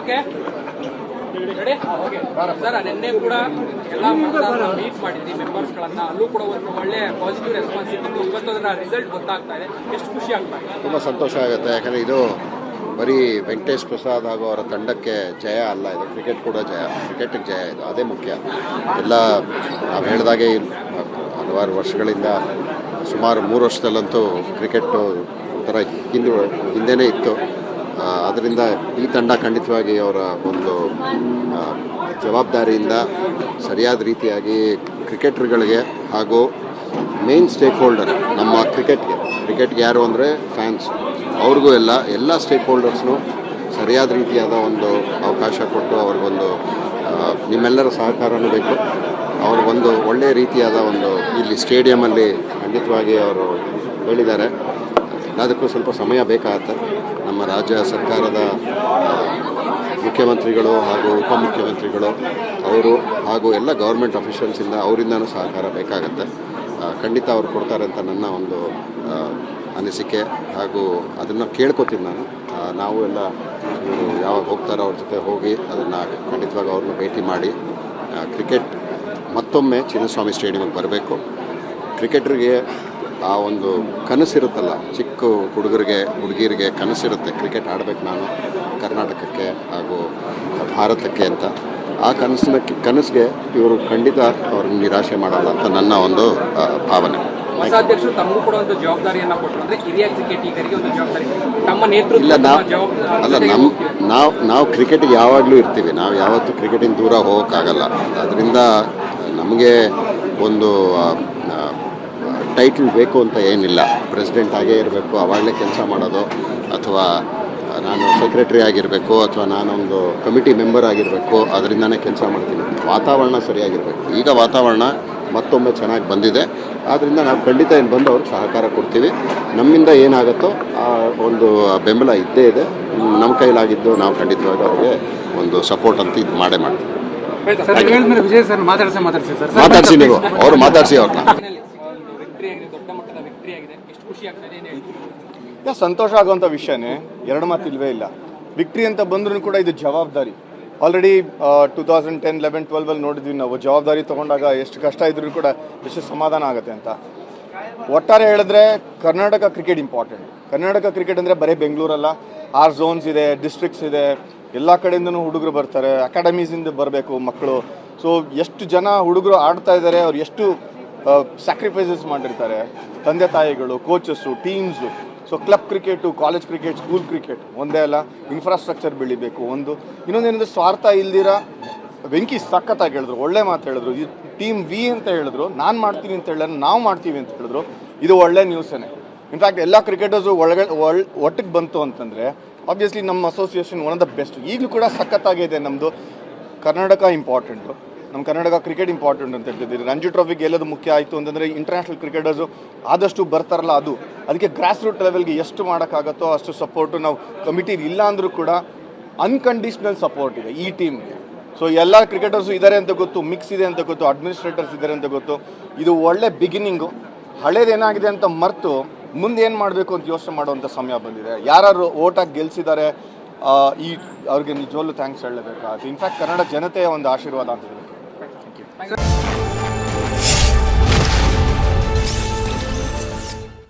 Okay ready sir ನಿನ್ನೆ ಕೂಡ ಎಲ್ಲ ಮೀಟ್ ಮಾಡಿದ್ವಿ ಮೆಂಬರ್ಸ್ಗಳನ್ನ ಅಲ್ಲೂ ಕೂಡ ಒಂದು ಒಳ್ಳೆ ಪಾಸಿಟಿವ್ ರೆಸ್ಪಾನ್ಸ್ ಇತ್ತು. ಇವತ್ತು ಅದರ ರಿಸಲ್ಟ್ ಗೊತ್ತಾಗ್ತಾ ಇದೆ. ಎಷ್ಟು ಖುಷಿ ಆಗ್ತಾ ಇದೆ. ತುಂಬ ಸಂತೋಷ ಆಗುತ್ತೆ. ಯಾಕಂದರೆ ಇದು ಬರೀ ವೆಂಕಟೇಶ್ ಪ್ರಸಾದ್ ಹಾಗೂ ಅವರ ತಂಡಕ್ಕೆ ಜಯ ಅಲ್ಲ, ಇದು ಕ್ರಿಕೆಟ್ ಕೂಡ ಜಯ ಕ್ರಿಕೆಟಿಗೆ ಜಯ ಇದು. ಅದೇ ಮುಖ್ಯ. ಎಲ್ಲ ನಾವು ಹೇಳಿದಾಗೆ ಹಲವಾರು ವರ್ಷಗಳಿಂದ ಸುಮಾರು ಮೂರು ವರ್ಷದಲ್ಲಂತೂ ಕ್ರಿಕೆಟ್ಟು ಒಂಥರ ಹಿಂದೆ ಹಿಂದೆನೇ ಇತ್ತು. ಅದರಿಂದ ಈ ತಂಡ ಖಂಡಿತವಾಗಿ ಅವರ ಒಂದು ಜವಾಬ್ದಾರಿಯಿಂದ ಸರಿಯಾದ ರೀತಿಯಾಗಿ ಕ್ರಿಕೆಟರ್ಗಳಿಗೆ ಹಾಗೂ ಮೇನ್ ಸ್ಟೇಕ್ ಹೋಲ್ಡರ್ ನಮ್ಮ ಕ್ರಿಕೆಟ್ಗೆ ಕ್ರಿಕೆಟ್ಗೆ ಯಾರು ಅಂದರೆ ಫ್ಯಾನ್ಸ್. ಅವ್ರಿಗೂ ಎಲ್ಲ ಎಲ್ಲ ಸ್ಟೇಕ್ ಹೋಲ್ಡರ್ಸ್ನು ಸರಿಯಾದ ರೀತಿಯಾದ ಒಂದು ಅವಕಾಶ ಕೊಟ್ಟು ಅವ್ರಿಗೊಂದು ನಿಮ್ಮೆಲ್ಲರ ಸಹಕಾರನೂ ಬೇಕು. ಅವ್ರಿಗೊಂದು ಒಳ್ಳೆಯ ರೀತಿಯಾದ ಒಂದು ಇಲ್ಲಿ ಸ್ಟೇಡಿಯಮಲ್ಲಿ ಖಂಡಿತವಾಗಿ ಅವರು ಹೇಳಿದ್ದಾರೆ. ಅದಕ್ಕೂ ಸ್ವಲ್ಪ ಸಮಯ ಬೇಕಾಗತ್ತೆ. ನಮ್ಮ ರಾಜ್ಯ ಸರ್ಕಾರದ ಮುಖ್ಯಮಂತ್ರಿಗಳು ಹಾಗೂ ಉಪಮುಖ್ಯಮಂತ್ರಿಗಳು, ಅವರು ಹಾಗೂ ಎಲ್ಲ ಗೌರ್ಮೆಂಟ್ ಅಫಿಷಿಯಲ್ಸಿಂದ ಅವರಿಂದನೂ ಸಹಕಾರ ಬೇಕಾಗತ್ತೆ. ಖಂಡಿತ ಅವರು ಕೊಡ್ತಾರೆ ಅಂತ ನನ್ನ ಒಂದು ಅನಿಸಿಕೆ ಹಾಗೂ ಅದನ್ನು ಕೇಳ್ಕೊತೀನಿ ನಾನು. ನಾವು ಎಲ್ಲ, ಇವರು ಯಾವಾಗ ಹೋಗ್ತಾರೋ ಅವ್ರ ಜೊತೆ ಹೋಗಿ ಅದನ್ನು ಖಂಡಿತವಾಗಿ ಅವ್ರನ್ನ ಭೇಟಿ ಮಾಡಿ ಕ್ರಿಕೆಟ್ ಮತ್ತೊಮ್ಮೆ ಚಿನ್ನಸ್ವಾಮಿ ಸ್ಟೇಡಿಯಮ್ಗೆ ಬರಬೇಕು. ಕ್ರಿಕೆಟ್ರಿಗೆ ಆ ಒಂದು ಕನಸಿರುತ್ತಲ್ಲ ಚಿಕ್ಕ ಹುಡುಗರಿಗೆ ಹುಡುಗಿರಿಗೆ ಕನಸಿರುತ್ತೆ. ಕ್ರಿಕೆಟ್ ಆಡಬೇಕು ನಾನು ಕರ್ನಾಟಕಕ್ಕೆ ಹಾಗೂ ಭಾರತಕ್ಕೆ ಅಂತ. ಆ ಕನಸಿನ ಕನಸಿಗೆ ಇವರು ಖಂಡಿತ ಅವ್ರನ್ನ ನಿರಾಶೆ ಮಾಡಲ್ಲ ಅಂತ ನನ್ನ ಒಂದು ಭಾವನೆ. ಹೊಸ ಅಧ್ಯಕ್ಷರು ತಮಗೂ ಕೂಡ ಒಂದು ಜವಾಬ್ದಾರಿಯನ್ನ ಕೊಟ್ಟರು ಅಂದ್ರೆ ಹಿರಿಯ ಕ್ರಿಕೆಟಿಗರಿಗೆ ಒಂದು ಜವಾಬ್ದಾರಿ. ತಮ್ಮ ಇಲ್ಲ ನಾವು ಅಲ್ಲ ನಮ್ಮ ನಾವು ನಾವು ಕ್ರಿಕೆಟಿಗೆ ಯಾವಾಗಲೂ ಇರ್ತೀವಿ. ನಾವು ಯಾವತ್ತೂ ಕ್ರಿಕೆಟಿಂದ ದೂರ ಹೋಗೋಕ್ಕಾಗಲ್ಲ. ಅದರಿಂದ ನಮಗೆ ಒಂದು ಟೈಟಲ್ ಬೇಕು ಅಂತ ಏನಿಲ್ಲ. ಪ್ರೆಸಿಡೆಂಟ್ ಆಗೇ ಇರಬೇಕು ಅವಾಗಲೇ ಕೆಲಸ ಮಾಡೋದು ಅಥವಾ ನಾನು ಸೆಕ್ರೆಟರಿ ಆಗಿರಬೇಕು ಅಥವಾ ನಾನೊಂದು ಕಮಿಟಿ ಮೆಂಬರ್ ಆಗಿರಬೇಕು ಅದರಿಂದನೇ ಕೆಲಸ ಮಾಡ್ತೀನಿ. ವಾತಾವರಣ ಸರಿಯಾಗಿರಬೇಕು. ಈಗ ವಾತಾವರಣ ಮತ್ತೊಮ್ಮೆ ಚೆನ್ನಾಗಿ ಬಂದಿದೆ. ಆದ್ದರಿಂದ ನಾವು ಖಂಡಿತ ಏನು ಬಂದು ಅವ್ರಿಗೆ ಸಹಕಾರ ಕೊಡ್ತೀವಿ. ನಮ್ಮಿಂದ ಏನಾಗುತ್ತೋ ಆ ಒಂದು ಬೆಂಬಲ ಇದ್ದೇ ಇದೆ. ನಮ್ಮ ಕೈಲಾಗಿದ್ದು ನಾವು ಖಂಡಿತವಾಗಿ ಅವ್ರಿಗೆ ಒಂದು ಸಪೋರ್ಟ್ ಅಂತ ಇದು ಮಾಡೇ ಮಾಡ್ತೀವಿ. ಮಾತಾಡ್ಸಿ ಮಾತಾಡ್ಸಿ ಸರ್. ಮಾತಾಡ್ಸಿ ನೀವು. ಅವ್ರು ಮಾತಾಡ್ಸಿ ಅವ್ರನ್ನ. ಸಂತೋಷ ಆಗುವಂಥ ವಿಷಯನೇ, ಎರಡು ಮಾತು ಇಲ್ವೇ ಇಲ್ಲ. ವಿಕ್ಟ್ರಿ ಅಂತ ಬಂದ್ರೂ ಕೂಡ ಇದು ಜವಾಬ್ದಾರಿ. Already two thousand ten eleven ಟ್ವೆಲ್ವಲ್ಲಿ ನೋಡಿದ್ವಿ ನಾವು. ಜವಾಬ್ದಾರಿ ತಗೊಂಡಾಗ ಎಷ್ಟು ಕಷ್ಟ ಇದ್ರೂ ಕೂಡ ಎಷ್ಟು ಸಮಾಧಾನ ಆಗುತ್ತೆ ಅಂತ. ಒಟ್ಟಾರೆ ಹೇಳಿದ್ರೆ Karnataka cricket important Karnataka cricket ಅಂದರೆ ಬರೀ ಬೆಂಗಳೂರಲ್ಲ. ಆರ್ ಝೋನ್ಸ್ ಇದೆ ಡಿಸ್ಟ್ರಿಕ್ಟ್ಸ್ ಇದೆ. ಎಲ್ಲ ಕಡೆಯಿಂದನೂ ಹುಡುಗರು ಬರ್ತಾರೆ. ಅಕಾಡೆಮೀಸಿಂದ ಬರಬೇಕು ಮಕ್ಕಳು. ಸೊ ಎಷ್ಟು ಜನ ಹುಡುಗರು ಆಡ್ತಾ ಇದ್ದಾರೆ ಅವ್ರು ಎಷ್ಟು ಸ್ಯಾಕ್ರಿಫೈಸಸ್ ಮಾಡಿರ್ತಾರೆ. ತಂದೆ ತಾಯಿಗಳು coaches teams so club cricket college cricket school cricket ಒಂದೇ ಅಲ್ಲ ಇನ್ಫ್ರಾಸ್ಟ್ರಕ್ಚರ್ ಬೆಳಿಬೇಕು ಒಂದು. ಇನ್ನೊಂದೇನಂದ್ರೆ ಸ್ವಾರ್ಥ ಇಲ್ದಿರ ವೆಂಕಿ ಸಖತ್ತಾಗಿ ಹೇಳಿದ್ರು, ಒಳ್ಳೆ ಮಾತು ಹೇಳಿದ್ರು. ಈ ಟೀಮ್ ವಿ ಅಂತ ಹೇಳಿದ್ರು, ನಾನು ಮಾಡ್ತೀನಿ ಅಂತ ಹೇಳಿದ್ರೆ ನಾವು ಮಾಡ್ತೀವಿ ಅಂತ ಹೇಳಿದ್ರು. ಇದು ಒಳ್ಳೆ ನ್ಯೂಸೇನೆ ಇನ್ಫ್ಯಾಕ್ಟ್ ಎಲ್ಲ ಕ್ರಿಕೆಟರ್ಸು ಒಳಗೆ, ಒಳ್, ಒಟ್ಟಿಗೆ ಬಂತು ಅಂತಂದರೆ ಆಬ್ವಿಯಸ್ಲಿ ನಮ್ಮ association one of the best ಈಗಲೂ ಕೂಡ ಸಖತ್ತಾಗಿದೆ ನಮ್ಮದು ಕರ್ನಾಟಕ ಇಂಪಾರ್ಟೆಂಟು ನಮ್ಮ ಕರ್ನಾಟಕ ಕ್ರಿಕೆಟ್ ಇಂಪಾರ್ಟೆಂಟ್ ಅಂತ ಹೇಳ್ತಿದ್ದೀರಿ. ರಂಜಿ ಟ್ರೋಫಿ ಗೆಲ್ಲೋದು ಮುಖ್ಯ ಆಯಿತು ಅಂತಂದರೆ ಇಂಟರ್ನ್ಯಾಷನಲ್ ಕ್ರಿಕೆಟರ್ಸು ಆದಷ್ಟು ಬರ್ತಾರಲ್ಲ ಅದು. ಅದಕ್ಕೆ ಗ್ರಾಸ್ ರೂಟ್ ಲೆವೆಲ್ಗೆ ಎಷ್ಟು ಮಾಡೋಕ್ಕಾಗತ್ತೋ ಅಷ್ಟು ಸಪೋರ್ಟು ನಾವು ಕಮಿಟಿ ಇಲ್ಲ ಅಂದರೂ ಕೂಡ ಅನ್ಕಂಡೀಷ್ನಲ್ ಸಪೋರ್ಟ್ ಇದೆ ಈ ಟೀಮ್ಗೆ ಸೊ ಎಲ್ಲ ಕ್ರಿಕೆಟರ್ಸು ಇದ್ದಾರೆ ಅಂತ ಗೊತ್ತು ಮಿಕ್ಸ್ ಇದೆ ಅಂತ ಗೊತ್ತು ಅಡ್ಮಿನಿಸ್ಟ್ರೇಟರ್ಸ್ ಇದ್ದಾರೆ ಅಂತ ಗೊತ್ತು. ಇದು ಒಳ್ಳೆ ಬಿಗಿನಿಂಗು ಹಳೇದೇನಾಗಿದೆ ಅಂತ ಮರೆತು ಮುಂದೆ ಏನು ಮಾಡಬೇಕು ಅಂತ ಯೋಚನೆ ಮಾಡುವಂಥ ಸಮಯ ಬಂದಿದೆ. ಯಾರು ಓಟಾಗಿ ಗೆಲ್ಸಿದ್ದಾರೆ ಈ, ಅವ್ರಿಗೆ ನಿಜವಲ್ಲೂ ಥ್ಯಾಂಕ್ಸ್ ಹೇಳಬೇಕಾಗುತ್ತೆ ಇನ್ಫ್ಯಾಕ್ಟ್ ಕನ್ನಡ ಜನತೆಯ ಒಂದು ಆಶೀರ್ವಾದ ಅಂತ Bye.